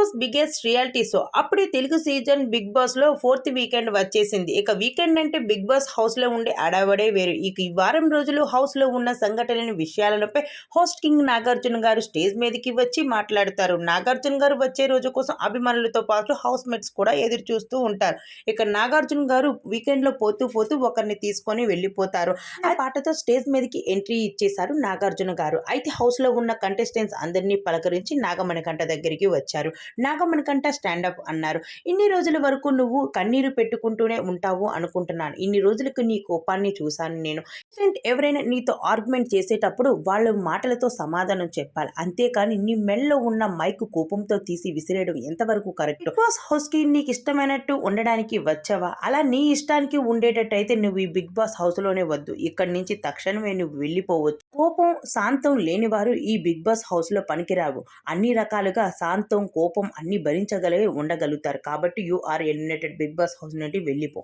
Boss biggest reality show. అప్పుడే Telugu season big బాస్లో fourth weekend వచ్చేసింది. ఇక వీకెండ్ అంటే బిగ్ బాస్ హౌస్లో ఉండే అడావడే వేరు. ఇక ఈ వారం రోజులు హౌస్లో ఉన్న సంఘటనల విషయాలపై హోస్ట్ కింగ్ నాగార్జున గారు స్టేజ్ మీదకి వచ్చి మాట్లాడతారు. నాగార్జున గారు వచ్చే రోజు కోసం అభిమానులతో పాటు హౌస్ మేట్స్ కూడా ఎదురు చూస్తూ ఉంటారు. ఇక నాగార్జున గారు వీకెండ్లో పోతూ పోతూ ఒకరిని తీసుకొని వెళ్ళిపోతారు. ఆ పాటతో స్టేజ్ మీదకి ఎంట్రీ ఇచ్చేశారు నాగార్జున గారు. అయితే హౌస్లో ఉన్న కంటెస్టెంట్స్ అందరినీ పలకరించి నాగమణికంఠ దగ్గరికి వచ్చారు. నాగమణికంఠ స్టాండప్ అన్నారు. ఇన్ని రోజుల వరకు నువ్వు కన్నీరు పెట్టుకుంటూనే ఉంటావు అనుకుంటున్నాను. ఇన్ని రోజులకు నీ కోపాన్ని చూశాను నేను. Friend ఎవరైనా నీతో ఆర్గ్యుమెంట్ చేసేటప్పుడు వాళ్ళ మాటలతో సమాధానం చెప్పాలి. అంతేకాని నీ మెల్లో ఉన్న మైక్ కోపంతో తీసి విసిరేయడం ఎంతవరకు కరెక్ట్? బిగ్ బాస్ హౌస్కి నీకు ఇష్టమైనట్టు ఉండడానికి వచ్చావా? అలా నీ ఇష్టానికి ఉండేటట్టయితే నువ్వు ఈ బిగ్ బాస్ హౌస్లోనే వద్దు. ఇక్కడి నుంచి తక్షణమే నువ్వు వెళ్ళిపోవచ్చు. కోపం శాంతం లేనివారు ఈ బిగ్ బాస్ హౌస్లో పనికిరావు. అన్ని రకాలుగా శాంతం కోపం అన్ని భరించగలిగి ఉండగలుగుతారు. కాబట్టి you are eliminated big boss house నుండి వెళ్ళిపో.